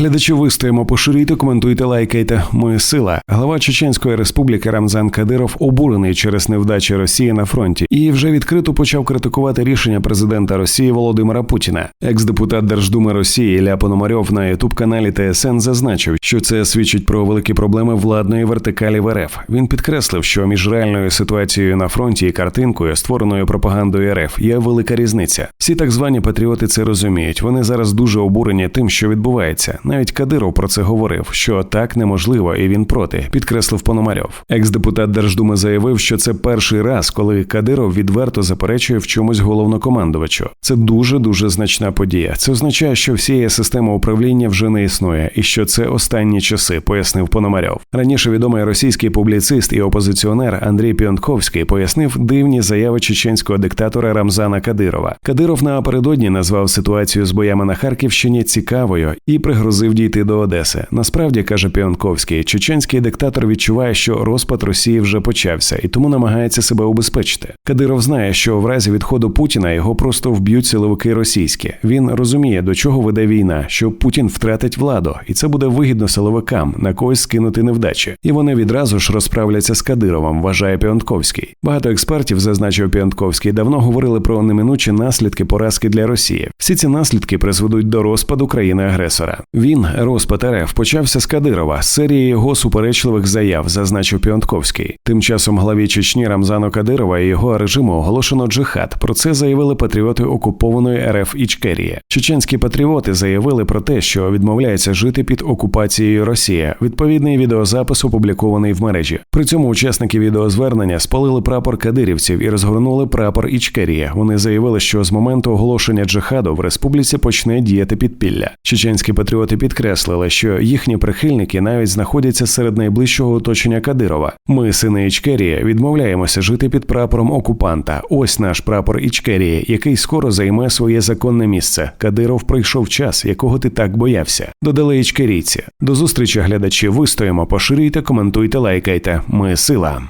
Глядачі вистоїмо, поширюйте, коментуйте, лайкайте. Ми сила. Глава Чеченської республіки Рамзан Кадиров обурений через невдачі Росії на фронті і вже відкрито почав критикувати рішення президента Росії Володимира Путіна. Екс-депутат Держдуми Росії Ілля Пономарьов на ютуб каналі ТСН зазначив, що це свідчить про великі проблеми владної вертикалі в РФ. Він підкреслив, що між реальною ситуацією на фронті і картинкою, створеною пропагандою РФ, є велика різниця. Всі так звані патріоти це розуміють. Вони зараз дуже обурені тим, що відбувається. Навіть Кадиров про це говорив, що так неможливо, і він проти, підкреслив Пономарьов. Екс-депутат Держдуми заявив, що це перший раз, коли Кадиров відверто заперечує в чомусь головнокомандувачу. Це дуже дуже значна подія. Це означає, що всієї системи управління вже не існує, і що це останні часи, пояснив Пономарьов. Раніше відомий російський публіцист і опозиціонер Андрій Піонтковський пояснив дивні заяви чеченського диктатора Рамзана Кадирова. Кадиров напередодні назвав ситуацію з боями на Харківщині цікавою і пригрозив дійти до Одеси. Насправді каже Піонковський, чеченський диктатор відчуває, що розпад Росії вже почався, і тому намагається себе убезпечити. Кадиров знає, що в разі відходу Путіна його просто вб'ють силовики російські. Він розуміє, до чого веде війна, що Путін втратить владу, і це буде вигідно силовикам на когось скинути невдачі. І вони відразу ж розправляться з Кадировим, вважає Піонтковський. Багато експертів, зазначив Піонтковський, давно говорили про неминучі наслідки поразки для Росії. Всі ці наслідки призведуть до розпаду країни-агресора. Він розпад РФ почався з Кадирова, з серії його суперечливих заяв, зазначив Піонтковський. Тим часом главі Чечні Рамзану Кадирова і його режиму оголошено джихад. Про це заявили патріоти окупованої РФ Ічкерії. Чеченські патріоти заявили про те, що відмовляються жити під окупацією Росії. Відповідний відеозапис опублікований в мережі. При цьому учасники відеозвернення спалили прапор кадирівців і розгорнули прапор Ічкерії. Вони заявили, що з моменту оголошення джихаду в республіці почне діяти підпілля. Чеченські патріоти підкреслили, що їхні прихильники навіть знаходяться серед найближчого оточення Кадирова. Ми, сини Ічкерії, відмовляємося жити під прапором окупанта. Ось наш прапор Ічкерії, який скоро займе своє законне місце. Кадиров прийшов час, якого ти так боявся. Додали ічкерійці. До зустрічі, глядачі. Вистоїмо, поширюйте, коментуйте, лайкайте. Ми сила.